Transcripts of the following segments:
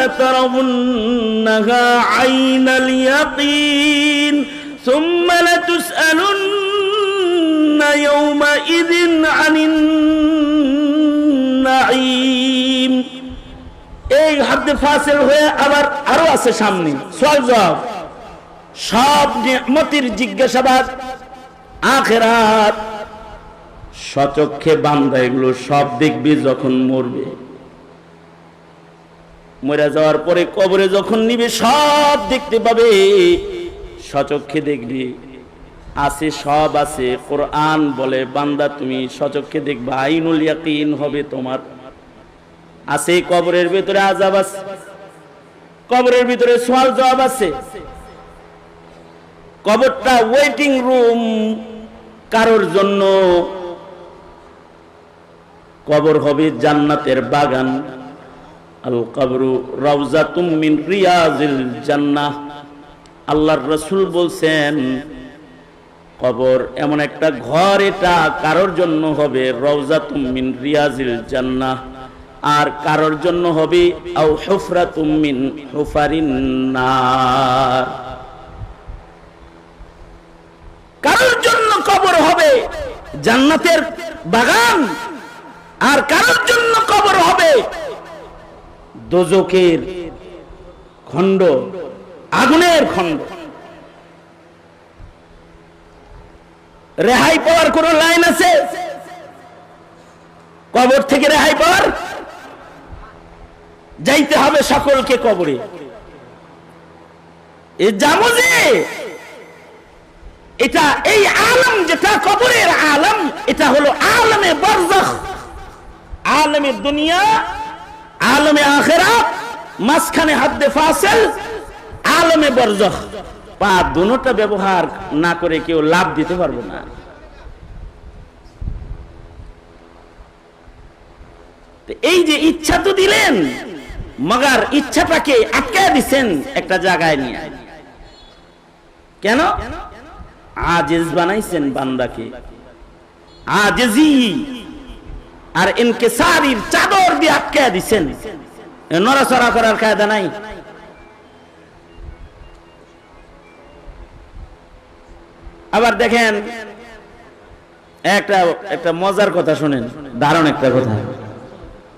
لترونها عين اليقين ثم لتسألن يومئذ عن النعيم এই হাদ্দে ফাসিল হয়ে আবার আরো আছে সামনে সোয়াল জবাব সব নিয়ামতির জিজ্ঞাসাবাদ আখেরাত সচক্ষে বান্দা এগুলো সব দেখবে যখন মরবে মরে যাওয়ার পরে কবরে যখন নিবে, সব দেখতে পাবে। সচক্ষে দেখবে। আছে, সব আছে। কোরআন বলে, বান্দা, তুমি সচক্ষে দেখবা। আইনুল ইয়াকিন হবে তোমার। আছে, কবরের ভিতরে আজাব আছে। কবরের ভিতরে সোয়াল জবাব আছে। কবরটা ওয়েটিং রুম কারোর জন্য। কবর হবে জান্নাতের বাগান। কবরু রাউজাতুম মিন রিয়াজিল জান্নাহ। আল্লাহর রসুল বলছেন, কবর এমন একটা ঘর এটা কারোর জন্য হবে রওজাতুম মিন রিয়াজিল জান্নাহ। আর কারোর জন্য হবে আও হুফরাতুম মিন হুফারিন কারোর জন্য কবর হবে জান্নাতের বাগান, আর কারোর জন্য কবর হবে দোজকের খণ্ড, আগুনের খণ্ড। রেহাই পাওয়ার কোন লাইন আছে? কবর থেকে রেহাই পাওয়ার? যাইতে হবে সকলকে কবরে। যাব যে, এটা এই আলম যেটা কবরের আলম, এটা হলো আলমে বরজখ। আলমে দুনিয়া আলমে আখেরা মাঝখানে হাদ্দে ফাসেল, আলমে বরজখ পা দুটা ব্যবহার না করে কেউ লাভ দিতে পারবে না। এই যে ইচ্ছা তো দিলেন, মগার ইচ্ছাটাকে আটকে দিচ্ছেন একটা জায়গায় নিয়ে। কেন? আজেজ বানাইছেন বান্দাকে। আজেজি আর ইনকেসারির চাদর দিয়ে আটকায় দিছেন। নড়াচড়া করার কায়দা নাই। আবার দেখেন, একটা একটা মজার কথা শুনেন, দারুণ একটা কথা।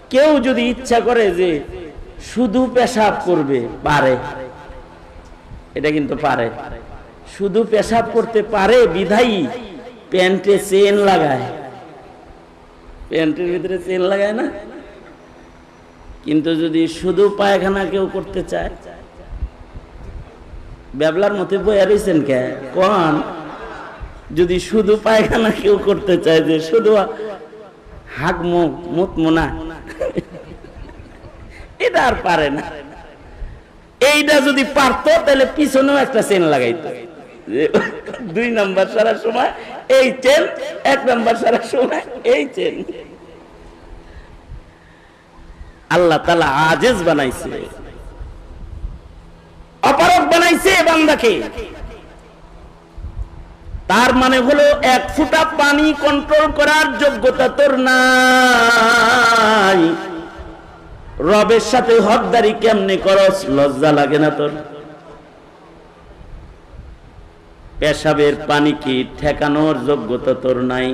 কেউ যদি ইচ্ছা করে যে শুধু পেশাব করবে, পারে। এটা কিন্তু পারে। শুধু পেশাব করতে পারে, বিধায়ী প্যান্টে চেন লাগায়। প্যান্টের ভিতরে চেন লাগায় না? কিন্তু যদি শুধু পায়খানা কেউ করতে চায়, ব্যাবলার মধ্যে বইয়া রয়েছেন কে? কোন যদি শুধু পায়খানা কেউ করতে চায় যে শুধু হাক মুখ মুখ মোনা, এটা আর পারে না। এইটা যদি পারতো, তাহলে পিছনেও একটা চেন লাগাইতো। দুই নাম্বার সারার সময় এই চেন, এক নাম্বার সারার সময় এই চেন। আল্লাহ তালা আজেজ বানাইছে। অপারক বানাইছে বান্দাকে। তার মানে হলো এক ফুটা পানি কন্ট্রোল করার যোগ্যতা তোর নাই। রবের সাথে হকদারি কেমনে করস, লজ্জা লাগে না তোর। পেশাবের পানি কি ঠেকানোর যোগ্যতা তোর নাই।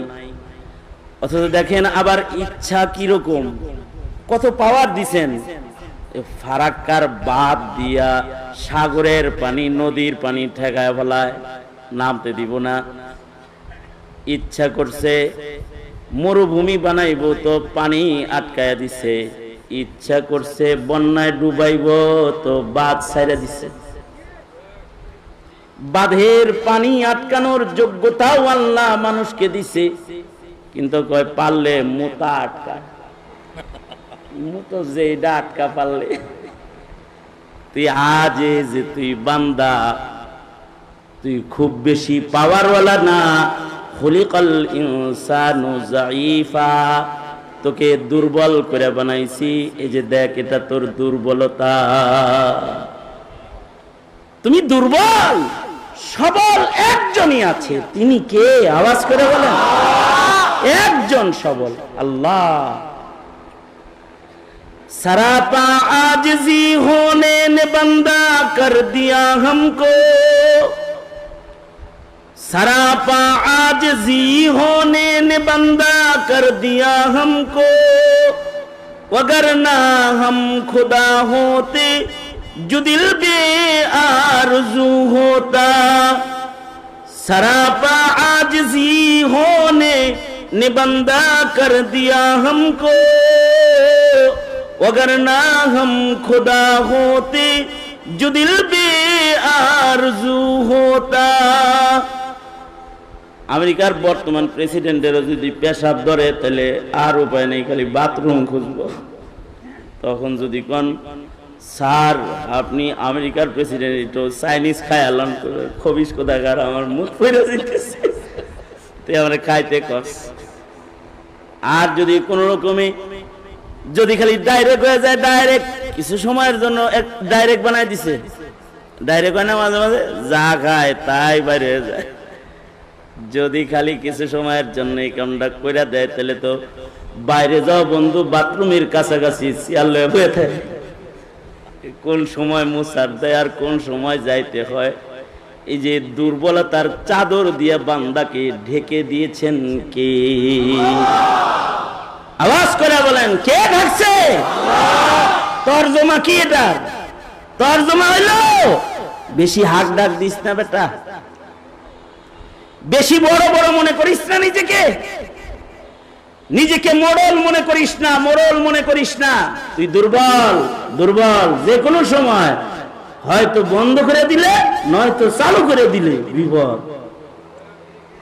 অথচ দেখেন আবার ইচ্ছা কীরকম? কত পাওয়ার দিছেন? ফারাক্কার বাদ দিয়া সাগরের পানি নদীর পানি ঠেকায় ফেলায়, নামতে দিব না। ইচ্ছা করছে মরুভূমি বানাইব তো পানি আটকায়া দিছে। ইচ্ছা করছে বন্যায় ডুবাইব তো বাদ ছাইরা দিছে। বাঁধের পানি আটকানোর যোগ্যতাও আল্লাহ মানুষকে দিছে। কিন্তু কয়, পারলে মোতা আটকা মতো যে এটা আটকা পারলে তুই আজে যে তুই বান্দা, তুই খুব বেশি পাওয়ারওয়ালা না। খলিকাল ইনসানু জাইফা তোকে দুর্বল করে বানাইছি। এই যে দেখ, এটা তোর দুর্বলতা। তুমি দুর্বল, সবল একজনই আছে। তিনি কে? আওয়াজ করে বলেন। একজন সবল। আল্লাহ। सरापा आजजी होने ने बंदा कर दिया हमको। सरापा आजजी होने ने बंदा कर दिया हमको। वगरना हम खुदा होते जो दिल बे आरज़ू होता। सरापा आजजी होने ने बंदा कर दिया हमको। वगरना हम खुदा होते जो दिल बे आरजू होता আমেরিকার বর্তমান প্রেসিডেন্টেরও যদি পেশাব ধরে তাহলে আর উপায় নেই খালি বাথরুম খুঁজবো তখন যদি কোন স্যার আপনি আমেরিকার প্রেসিডেন্ট একটু চাইনিজ খায়ালন খবিস কোথাকার আমার মুখ ফিরে দিতেছে তুই আমার খাইতে কস আর যদি কোনো রকমে যদি খালি ডাইরেক্ট হয়ে যায় ডাইরেক্ট কিছু সময়ের জন্য এক ডাইরেক্ট বানাই দিছে। ডাইরেক্ট হয় না মাঝে মাঝে যা খায় তাই বাইরে হয়ে যায়। যদি খালি কিছু সময়ের জন্য এই কামটা করে দেয়, তাহলে তো বাইরে যাও বন্ধু, বাথরুমের কাছাকাছি শিয়াল বয়ে থাকে। কোন সময় মুসার দেয় আর কোন সময় যাইতে হয়। এই যে দুর্বলতার চাদর দিয়ে বান্দাকে ঢেকে দিয়েছেন কে? আওয়াজ করে বলেন, কে ঢাকছে তর্জমা কি এটা? তর্জমা হইল? বেশি হাক ডাক দিস না বেটা। বেশি বড় বড় মনে করিস না নিজেকে। নিজেকে মোড়ল মনে করিস না, মোড়ল মনে করিস না। তুই দুর্বল দুর্বল, যে কোনো সময়। হয়তো বন্ধ করে দিলে, নয়তো চালু করে দিলে বিপদ।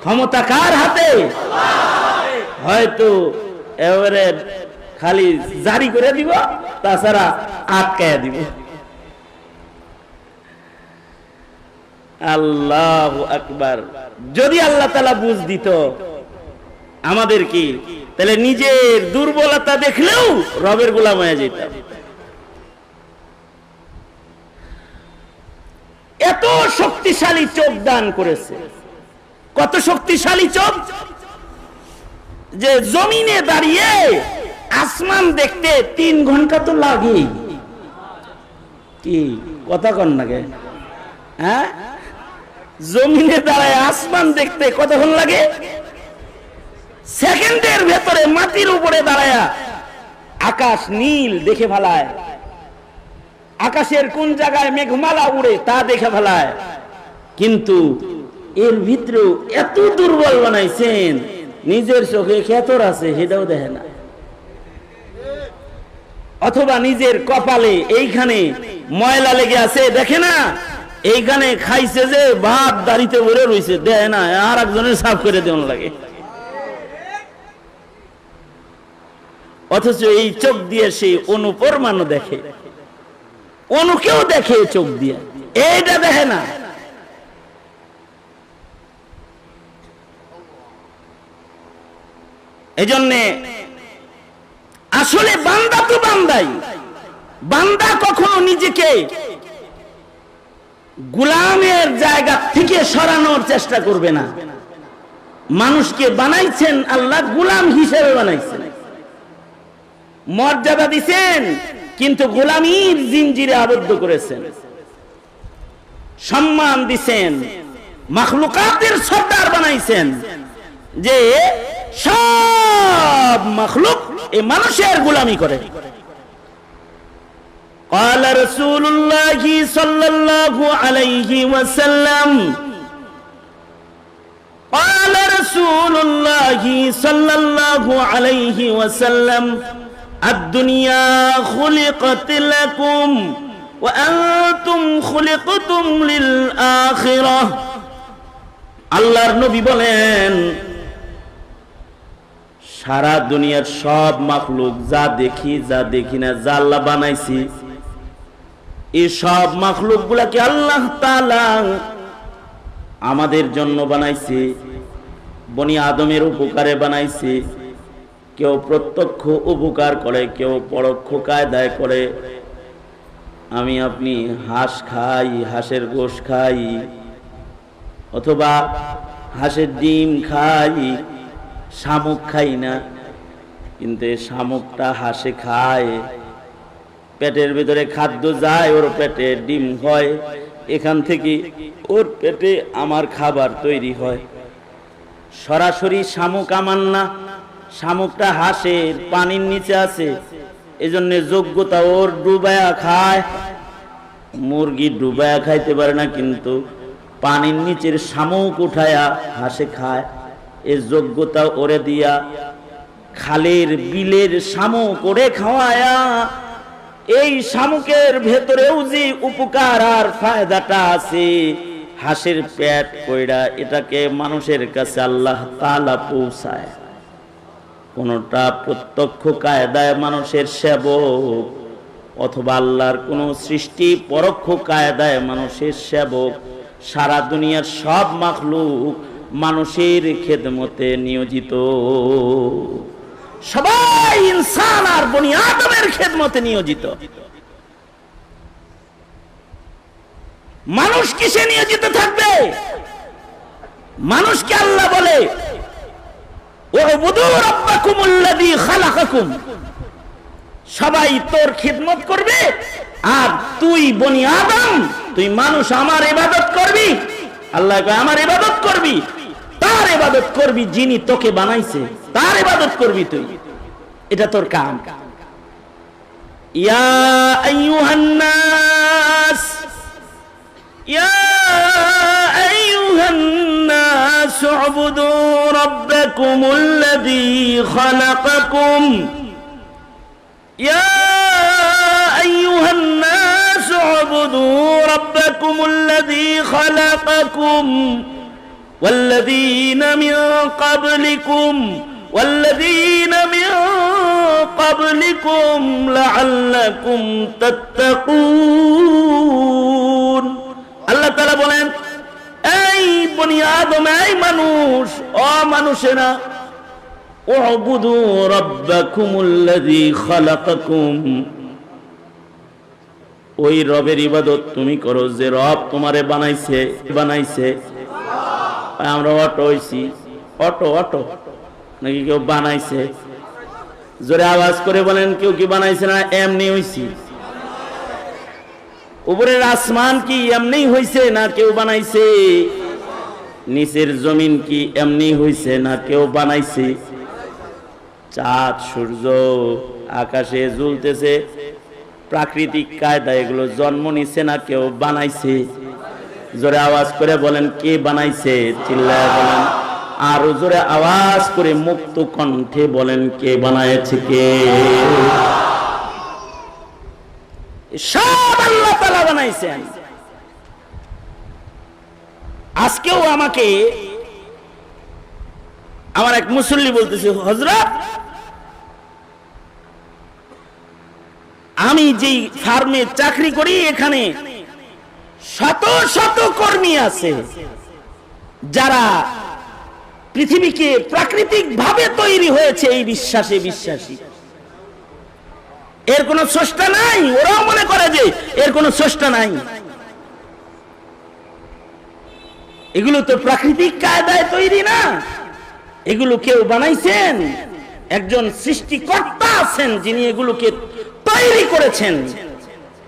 ক্ষমতা কার হাতে? হয়তো এবারে খালি জারি করে দিব, তাছাড়া আটকায় দিব। আল্লাহ আকবার। যদি আল্লাহ তালা বুঝ দিত, আমাদের কি? তাহলে নিজের দুর্বলতা দেখলেও রবের গোলাম হয়ে যেতাম। এত শক্তিশালী চোখ দান করেছে। কত শক্তিশালী চোখ? যে জমিনে দাঁড়িয়ে আসমান দেখতে তিন ঘণ্টা তো লাগে কি কথা কন নাকি হ্যাঁ? জমিনে দাঁড়ায় আসমান দেখতে কতক্ষণ লাগে? সেকেন্ডের ভেতরে মাটির উপরে দাঁড়ায় আকাশ নীল দেখে ফেলায়। আকাশের কোন জায়গায় মেঘমালা উড়ে তা দেখে ফেলায়। কিন্তু এর ভিতরেও এত দুর্বল বানাইছেন। নিজের চোখে খেতর আছে, সেটাও দেখে না। অথবা নিজের কপালে এইখানে ময়লা লেগে আছে, দেখে না? এইখানে খাইছে যে ভাত দাড়িতে ভরে রয়েছে দেয় না? আর একজনের সাফ করে দেওয়ান লাগে। অথচ এই চোখ দিয়ে সেই অনুপরমাণু দেখে। অনুকেও দেখে চোখ দিয়ে। এইটা দেখে না? এজন্যে আসলে বান্দা তো বান্দাই। বান্দা কখনো নিজেকে গুলামের জায়গা থেকে সরানোর চেষ্টা করবে না। মানুষকে বানাইছেন আল্লাহ গুলাম হিসেবে বানাইছেন। মর্যাদা দিছেন, কিন্তু গোলামির জিঞ্জিরে আবদ্ধ করেছেন। সম্মান দিছেন, মাখলুকাতের সর্দার বানাইছেন। যে সব মখলুক এই মানুষের গোলামি করে قال رسول الله صلى الله عليه وسلم قال رسول الله صلى الله عليه وسلم الدنيا خلقت لكم وأنتم خلقتم للآخرة আল্লাহর নবী বলেন সারা দুনিয়ার সব মাখলুক যা দেখি যা দেখি না, যা আল্লাহ বানাইছি, এই সব মাখলুক গুলাকে আল্লাহ তালা আমাদের জন্য বানাইছে, বনি আদমের উপকারে বানাইছে, কেউ প্রত্যক্ষ উপকার করে, কেউ পরোক্ষ কায়দায় করে। আমি আপনি হাঁস খাই, হাঁসের গোশ খাই, অথবা হাঁসের ডিম খাই শামুক খাই না। কিন্তু এই শামুকটা হাসে খায়। পেটের ভিতরে খাদ্য যায়, ওর পেটে ডিম হয়। এখান থেকে ওর পেটে আমার খাবার তৈরি হয়। সরাসরি শামুক আমার না। শামুকটা হাঁসের পানির নিচে আছে। এজন্য যোগ্যতা ওর ডুবায়া খায়। মুরগি ডুবায়া খাইতে পারে না, কিন্তু পানির নিচের শামুক উঠায়া হাসে খায়। এর যোগ্যতা ওরে দিয়া খালের বিলের শামুক ওরে খাওয়ায়া, এই শামুকের ভেতরেও যে উপকার আর ফায়দাটা আছে, হাঁসের পেট কইরা এটাকে মানুষের কাছে আল্লাহ তালা পৌঁছায়। কোনটা প্রত্যক্ষ কায়দায় মানুষের সেবক, অথবা আল্লাহর কোন সৃষ্টি পরোক্ষ কায়দায় মানুষের সেবক, সারা দুনিয়ার সব মাখলুক মানুষের খেদমতে নিয়োজিত। সবাই ইনসান আর বনি আদমের খেদমতে নিয়োজিত। মানুষ কিসে নিয়োজিত থাকবে? মানুষকে আল্লাহ বলে সবাই তোর খিদমত করবে আর তুই বনি আদম, তুই মানুষ, আমার ইবাদত করবি। আল্লাহ আমার ইবাদত করবি? তার এবাদত করবি যিনি তোকে বানাইছে, তার এবাদত করবি তুই। এটা তোর কাম। ইয়া আইয়ুহান্নাস ইয়া আইয়ুহান্নাস উবুদু রাব্বাকুমুল্লাযী খালাকাকুম। ইয়া আইয়ুহান্নাস উবুদু রাব্বাকুমুল্লাযী খালাকাকুম। والذين من قبلكم والذين من قبلكم لعلكم تتقون আল্লাহ তালা বলেন এই বনি আদম এই মানুষ অ মানুষেরা اعبدوا ربكم الذي خلقكم ওই রবের ইবাদত তুমি করো যে রব তোমারে বানাইছে বানাইছে আমরা অটো হইছি। Auto auto. নাকি কেউ বানাইছে? জোরে আওয়াজ করে বলেন, কেউ কি বানাইছে না? এমনি হইছি। উপরের আসমান কি এমনি হইছে না কেউ বানাইছে? নিচের জমিন কি এমনি হইছে না কেউ বানাইছে? চাঁদ, সূর্য, আকাশে ঝুলতেছে প্রাকৃতিক কায়দা এগুলো জন্ম নিছে না কেউ বানাইছে? জোরে আওয়াজ করে বলেন, কে বানাইছে? চিল্লায় বলেন, আর জোরে আওয়াজ করে মুক্ত কণ্ঠে বলেন, কে বানাইছে কে? সব আল্লাহ তালা বানাইছেন। আজকেও আমাকে আমার এক মুসল্লি বলতেছে হজরত আমি যেই ফার্মে চাকরি করি, এখানে শত শত কর্মী আছে যারা পৃথিবীকে প্রাকৃতিক ভাবে তৈরি হয়েছে এই বিশ্বাসে বিশ্বাসী। এর কোনো স্রষ্টা নাই, ওরাও মনে করে যে এর কোনো স্রষ্টা নাই। এগুলো তো প্রাকৃতিক কায়দায় তৈরি না। এগুলো কেউ বানাইছেন, একজন সৃষ্টিকর্তা আছেন যিনি এগুলোকে তৈরি করেছেন।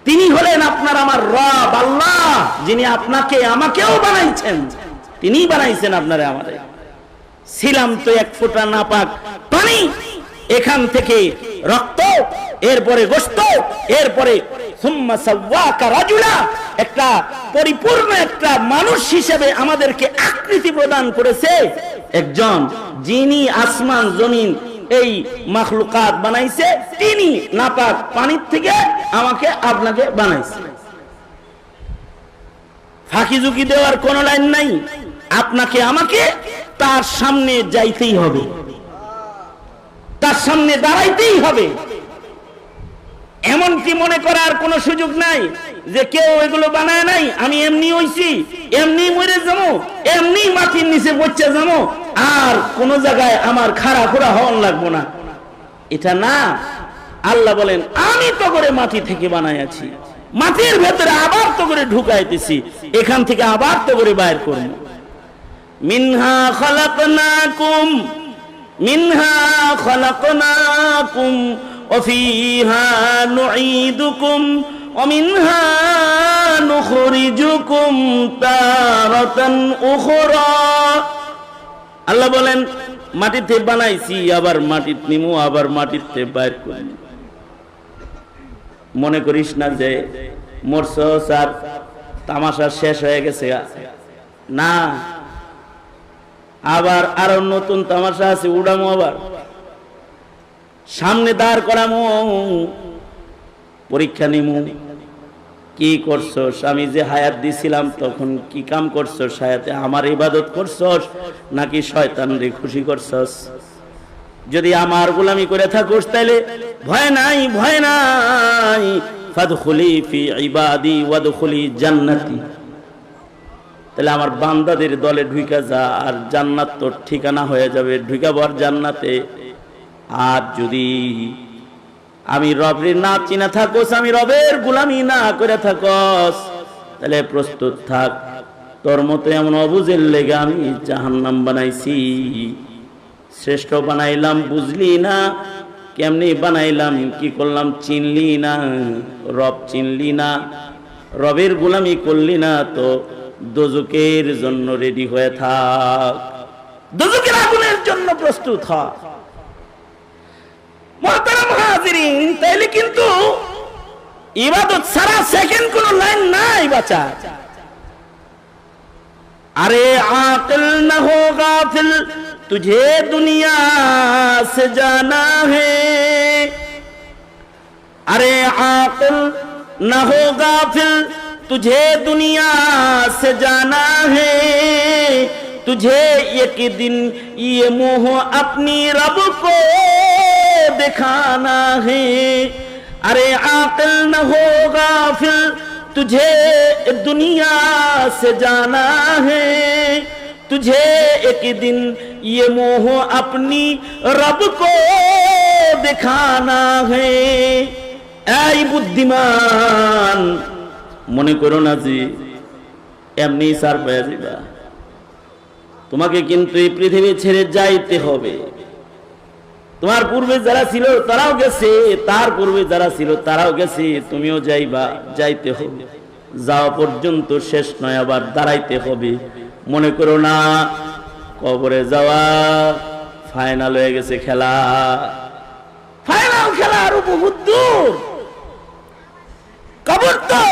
তিনি হলেন আপনার আমার রব, আল্লাহ, যিনি আপনাকে, আমাকেও বানাইছেন। তিনি বানাইছেন আপনারে আমাদের ছিলাম তো এক ফোঁটা নাপাক পানি, এখান থেকে রক্ত, এরপরে গোস্ত এরপরে একটা পরিপূর্ণ একটা মানুষ হিসেবে আমাদেরকে আকৃতি প্রদান করেছে একজন যিনি আসমান, জমিন এই মাখলুকাত বানাইছে, তিনি নাপাক পানির থেকে আমাকে আপনাকে বানাইছে। ফাঁকি ঝুঁকি দেওয়ার কোন লাইন নাই, আপনাকে আমাকে তার সামনে যাইতেই হবে। তার সামনে দাঁড়াইতেই হবে। এমনকি মনে করার কোনো সুযোগ নাই যে কেউ এগুলো বানায় নাই, আমি এমনি হইছি, এমনি মরে যাব, এমনি মাটির নিচে পড়ছে যাব, আর কোন জায়গায় আমার খাড়া খোড়া হন লাগবো না। এটা না, আল্লাহ বলেন, আমি তো করে মাটি থেকে বানাইয়াছি মাটির ভেতরে আবার তো করে ঢুকাইতেছি, এখান থেকে আবার তো করে বাইর করব। মিনহা খালাকনাকুম মিনহা খালাকনাকুম ওয়া ফিহা নুঈদুকুম ومنها نخرجكم تارة أخرى আল্লাহ বলেন মাটিতে বানাইছি আবার মাটিতে নিমু আবার মাটিতে বাইর করি মনে করিস না যে মরছস আর তামাশা শেষ হয়ে গেছে না আবার আরো নতুন তামাশা আছে উড়ামো আবার সামনে দাঁড় করামো পরীক্ষা নিমু। কি করছস আমি যে হায়াত দিছিলাম, তখন কি কাম করছস হায়াতে আমার ইবাদত করছস? নাকি শয়তান রে খুশি করছস? যদি আমার গোলামি করে থাকোস তাহলে ভয় নাই ভয় নাই। ফাদখুলি ফি ইবাদি ওয়াদখুলি জান্নাতি। তাহলে আমার বান্দাদের দলে ঢুকা যা, আর জান্নাত তোর ঠিকানা হয়ে যাবে। ঢুকাবার জান্নাতে। আর যদি আমি রবের না চিনা থাকোস, আমি রবের গুলামি না করে থাকস। তাহলে প্রস্তুত থাক, তোর মতো এমন অবুজের লেগে আমি জাহান্নাম বানাইছি। শ্রেষ্ঠ বানাইলাম, বুঝলি না? কেমনি বানাইলাম, কি করলাম, চিনলি না? রব চিনলি না? রবের গুলামি করলি না তো দোজকের জন্য রেডি হয়ে থাক। দোজকের আগুনের জন্য প্রস্তুত মহতারাম হাজিরিন তাইলে কিন্তু ইবাদত সারা সেকেন্ড কোন লাইন নাই বাচ্চা अरे आकिल न हो गाफिल तुझे दुनिया से जाना है अरे आकिल न हो गाफिल तुझे दुनिया से जाना है तुझे एक दिन ये मुंह अपनी रब को दिखाना है अरे आकिल न हो गाफिल तुझे दुनिया से जाना है तुझे एक दिन ये मोह अपनी रब को दिखाना है এই বুদ্ধিমান মনে করো না যে এমনি সার পেয়ে যাবা তোমাকে কিন্তু এই পৃথিবী ছেড়ে যাইতে হবে তোমার পূর্বে যারা ছিল, তারাও গেছে। তার পূর্বে যারা ছিল, তারাও গেছে। তুমিও যাইবা, যাইতে হবে। যাওয়া পর্যন্ত শেষ নয়, আবার দাঁড়াইতে হবে। মনে করো না, কবরে যাওয়া ফাইনাল হয়ে গেছে খেলা। ফাইনাল খেলা আরও বহুত দূর। কবর তো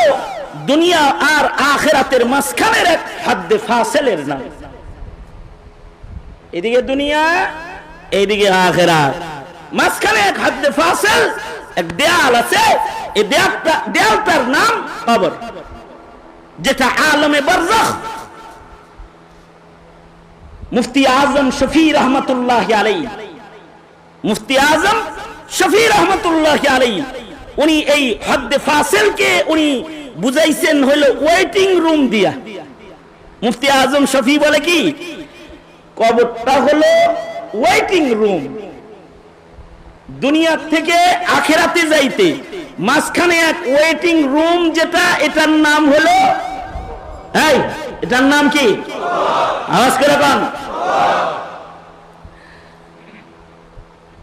দুনিয়া আর আখেরাতের মাঝখানের এক হাদ্দে ফাসেলের নাম। এদিকে দুনিয়া এইদিকে আখেরাত মাঝখানে এক হাদ্দে ফাসেল, এক দেয়াল আছে, এই দেয়ালটা দেয়ালটার নাম কবর, যেটা আলমে বরজখ। মুফতি আজম শফি রহমতুল্লাহ আলাই মুফতি আজম শফি রহমতুল্লাহ আলাই উনি এই হদ্দে ফাসেলকে উনি বুঝাইছেন হইল ওয়েটিং রুম দিয়া। মুফতি আজম শফি বলে কি? কবরটা হলো ওয়েটিং রুম দুনিয়া থেকে আখেরাতে যাইতে, মাঝখানে এক ওয়েটিং রুম যেটা, এটার নাম হলো এটার নাম কি? আওয়াজ করে পান।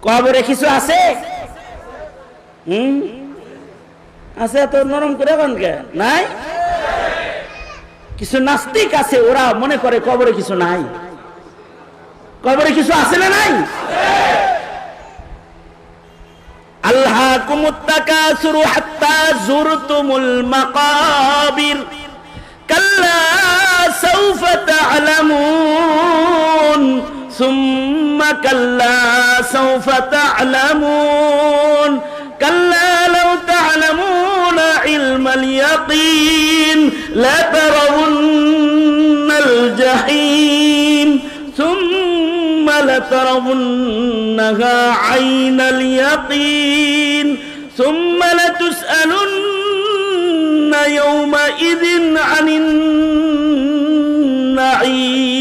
কবরে কিছু আছে? হুম? আছে তো নরম করে পান নাই? কিছু নাস্তিক আছে, ওরা মনে করে কবরে কিছু নাই। কবরে কিছু আছে না নাই? আল্লাহ কুমুত্তাকাসুরু হাত্তা জুরতুমুল মাকাবির। কাল্লা সাউফা তা'লামুন। সুম্মা কাল্লা সাউফা لترونها عين اليقين ثم لتسألن يومئذ عن النعيم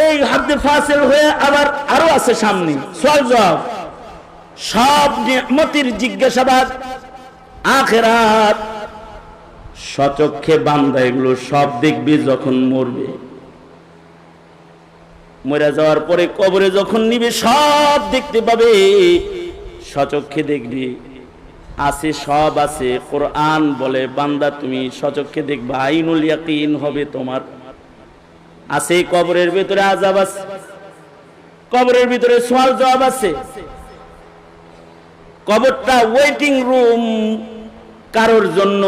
এই হাদ্দে ফাসিল হয়ে আবার আরো আছে সামনে সোয়াল জবাব সব নিয়ামতির জিজ্ঞাসাবাদ আখেরাত সচক্ষে বান্দা এগুলো সব দেখবে যখন মরবে মরে যাওয়ার পরে কবরে যখন নিবে, সব দেখতে পাবে। সচক্ষে দেখবে। আছে, সব আছে। কোরআন বলে, বান্দা, তুমি সচক্ষে দেখবা, আইনুল ইয়াকিন হবে তোমার। আছে, কবরের ভিতরে আজাব আছে। কবরের ভিতরে সোয়াল জবাব আছে। কবরটা ওয়েটিং রুম কারোর জন্য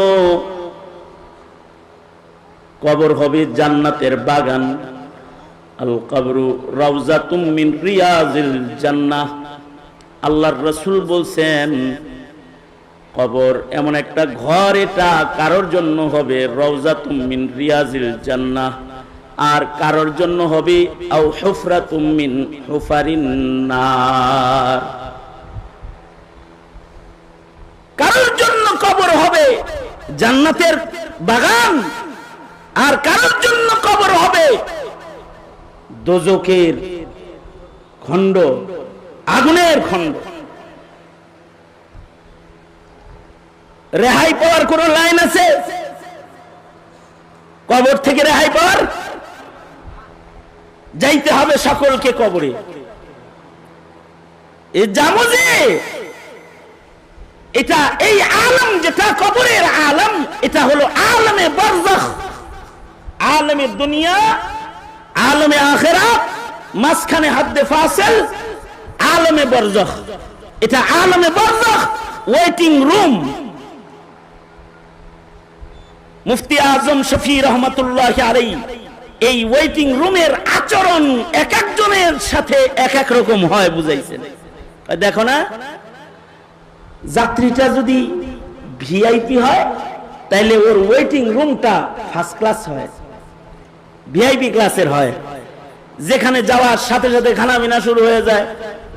কবর হবে জান্নাতের বাগান। আল কবরু রাউজাতুম মিন রিয়াজিল জান্নাহ। আল্লাহর রসুল বলছেন, কবর এমন একটা ঘর এটা কারোর জন্য হবে রওজাতুম মিন রিয়াজিল জান্নাহ। আর কারোর জন্য হবে আও হুফরাতুম মিন কারোর জন্য কবর হবে জান্নাতের বাগান, আর কারোর জন্য কবর হবে দোজকের খণ্ড, আগুনের খণ্ড। রেহাই পাওয়ার কোন লাইন আছে? কবর থেকে রেহাই পাওয়ার? যাইতে হবে সকলকে কবরে। এ যাব যে, এটা এই আলম যেটা কবরের আলম, এটা হলো আলমে বরজখ আলমে দুনিয়া আলমে আখেরাত মাঝখানে হাদ্দে ফাসেল, আলমে বরজখ। এটা আলমে বরজখ ওয়েটিং রুম মুফতি আজম শফি রহমতুল্লাহ আলাই এই ওয়েটিং রুমের আচরণ এক একজনের সাথে এক এক রকম হয় বুঝাইছেন। দেখো না, যাত্রীটা যদি ভিআইপি হয়, তাইলে ওর ওয়েটিং রুমটা ফার্স্ট ক্লাস হয়। ভিআইপি ক্লাসের হয়। যেখানে যাওয়ার সাথে সাথে খানা বিনা শুরু হয়ে যায়।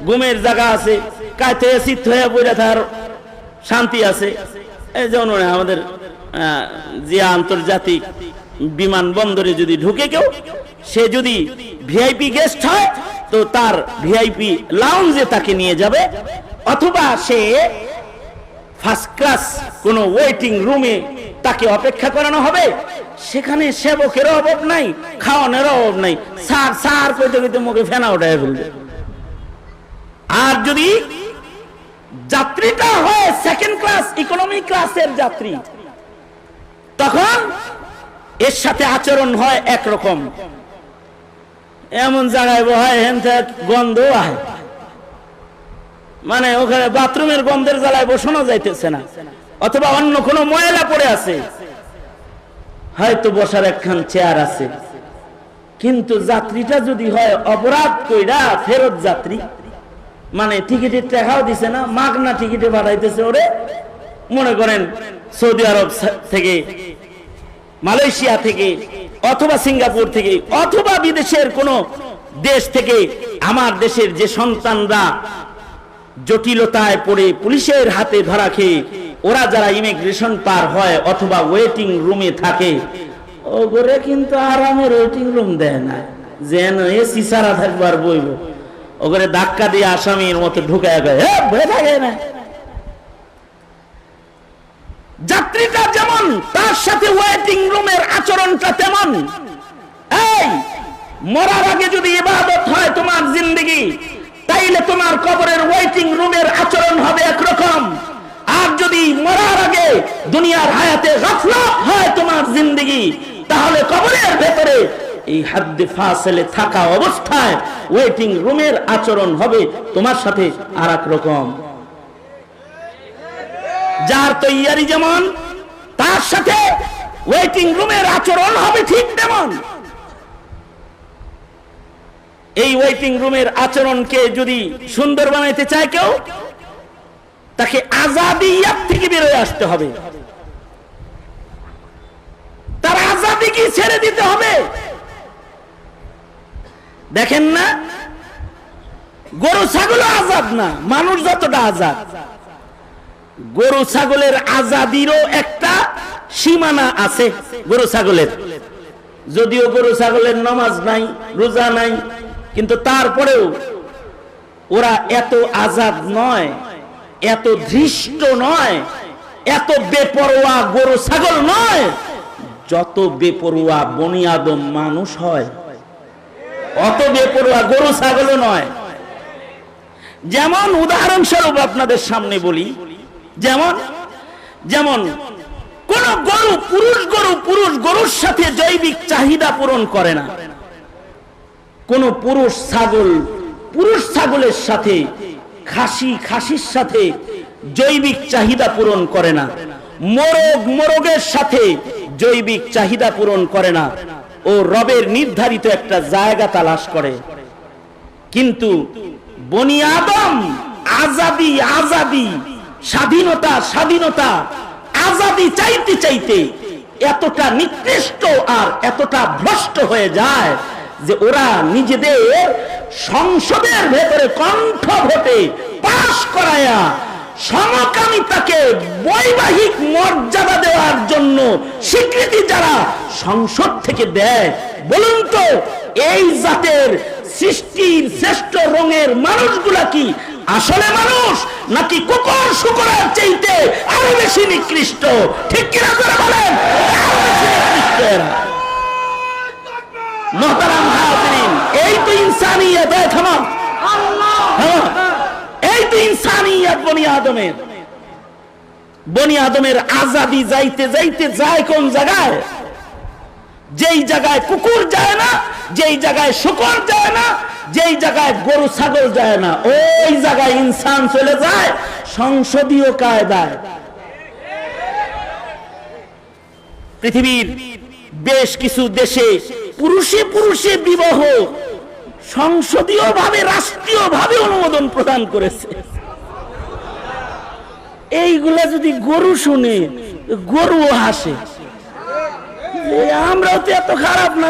ঘুমের জায়গা আছে। কায়তে শীত হয়ে পড়ে তার শান্তি আছে। এই যেমন আমাদের যে আন্তর্জাতিক বিমানবন্দরে যদি ঢুকে কেউ, সে যদি ভিআইপি গেস্ট হয়, তো তার ভিআইপি লাউঞ্জে তাকে নিয়ে যাবে। অথবা সে ফার্স্ট ক্লাস কোনো ওয়েটিং রুমে তাকে অপেক্ষা করানো হবে। সেখানে সেবকের অভাব নাই, খাওয়ানোর অভাব নাই। সার সার কইতে কইতে মুখে ফেনা উঠায় ফেলবে। আর যদি যাত্রীটা হয় সেকেন্ড ক্লাস ইকোনমি ক্লাসের যাত্রী, তখন এর সাথে আচরণ হয় একরকম। এমন জায়গায় বহায় হেন গন্ধ আয় মানে ওখানে বাথরুমের গন্ধের জ্বালায় বসানো যাইতেছে না। অথবা অন্য কোনো ময়লা পড়ে আছে। হয়তো বসার একখান চেয়ার আছে। কিন্তু যাত্রীটা যদি হয় অপরাধ কইরা ফেরত যাত্রী মানে টিকিটের টাকাও দিছে না, মাগনা টিকিটে বাড়াইতেছে ওরে। মনে করেন সৌদি আরব থেকে, মালয়েশিয়া থেকে, অথবা সিঙ্গাপুর থেকে, অথবা বিদেশের কোন দেশ থেকে আমার দেশের যে সন্তানরা জটিলতায় পড়ে পুলিশের হাতে ধরা খেয়ে ওরা যারা ইমিগ্রেশন পার হয় অথবা ওয়েটিং রুমে থাকে ওগরে কিন্তু আরামের ওয়েটিং রুম দেয় না। যেন এসি সারা থাকবার বইব। ওগরে ধাক্কা দিয়ে আসামির মতো ঢুকায় থাকে না। যাত্রীটা যেমন, তার সাথে ওয়েটিং রুমের আচরণটা তেমন। এই, মরার আগে যদি ইবাদত হয় তোমার জিন্দগি, তাইলে তোমার কবরের ওয়েটিং রুমের আচরণ হবে একরকম। যদি মরার আগে দুনিয়ার হায়াতে গফলত হয় তোমার জিন্দগি, তাহলে কবরের ভেতরে এই হাদ্দে ফাসেলে থাকা অবস্থায় ওয়েটিং রুমের আচরণ হবে তোমার সাথে আর রকম। যার তৈয়ারি যেমন, তার সাথে ওয়েটিং রুমের আচরণ হবে ঠিক তেমন। এই ওয়েটিং রুমের আচরণকে যদি সুন্দর বানাইতে চায় কেউ তাকে আজাদিয়াত থেকে বেরোয় আসতে হবে। তার আজাদি কি ছেড়ে দিতে হবে? দেখেন না, গরু ছাগল আজাদ না, মানুষ যতটা আজাদ। গরু ছাগলের আজাদিরও একটা সীমানা আছে গরু ছাগলের। যদিও গরু ছাগলের নামাজ নাই, রোজা নাই, কিন্তু তারপরেও ওরা এত আজাদ নয় এত ধৃষ্ট নয়, এত বেপরোয়া গরু ছাগল নয়, যত বেপরোয়া বনিয়াদম মানুষ হয়, অত বেপরোয়া গরু ছাগলও নয়। যেমন উদাহরণস্বরূপ আপনাদের সামনে বলি, যেমন যেমন কোন গরু পুরুষ গরু পুরুষ গরুর সাথে জৈবিক চাহিদা পূরণ করে না। কোন পুরুষ ছাগল পুরুষ ছাগলের সাথে খাসি খাসির সাথে জৈবিক চাহিদা পূরণ করে না। মোরগ মোরগের সাথে জৈবিক চাহিদা পূরণ করে না। ও রবের নির্ধারিত একটা জায়গা তালাশ করে। কিন্তু বনি আদম আজাদি আজাদি, স্বাধীনতা স্বাধীনতা, আজাদি চাইতে চাইতে এতটা নিকৃষ্ট আর এতটা ভ্রষ্ট হয়ে যায় যে ওরা নিজেদের সংসদের ভেতরে কণ্ঠ ভোটে পাশ করায়া সমকামিতাকে বৈবাহিক মর্যাদা দেওয়ার জন্য স্বীকৃতি যারা সংসদ থেকে দেয়, বলুন তো, এই জাতের সৃষ্টির শ্রেষ্ঠ রঙের মানুষগুলা কি আসলে মানুষ নাকি কুকুর শুকুরের চাইতে আরও বেশি নিকৃষ্ট ঠিক কিনা করে বলেন আরও বেশি নিকৃষ্ট। মোহতারাম হাজরিন এই তো ইনসানিয়ত হ্যাঁ, এই তো ইনসানিয়ত বনি আদমের। বনি আদমের আজাদি যাইতে যাইতে যায় কোন জায়গায়? যেই জায়গায় কুকুর যায় না যেই জায়গায় শুকর যায় না যেই জায়গায় গরু ছাগল যায় না ওই জায়গায় ইনসান চলে যায় সংসদীয় কায়দায়। পৃথিবীর বেশ কিছু দেশে পুরুষে পুরুষে বিবাহ সংসদীয় ভাবে রাষ্ট্রীয় ভাবে অনুমোদন প্রদান করেছে। এইগুলা যদি গরু শুনে, গরুও হাসে আমরাও তো এত খারাপ না।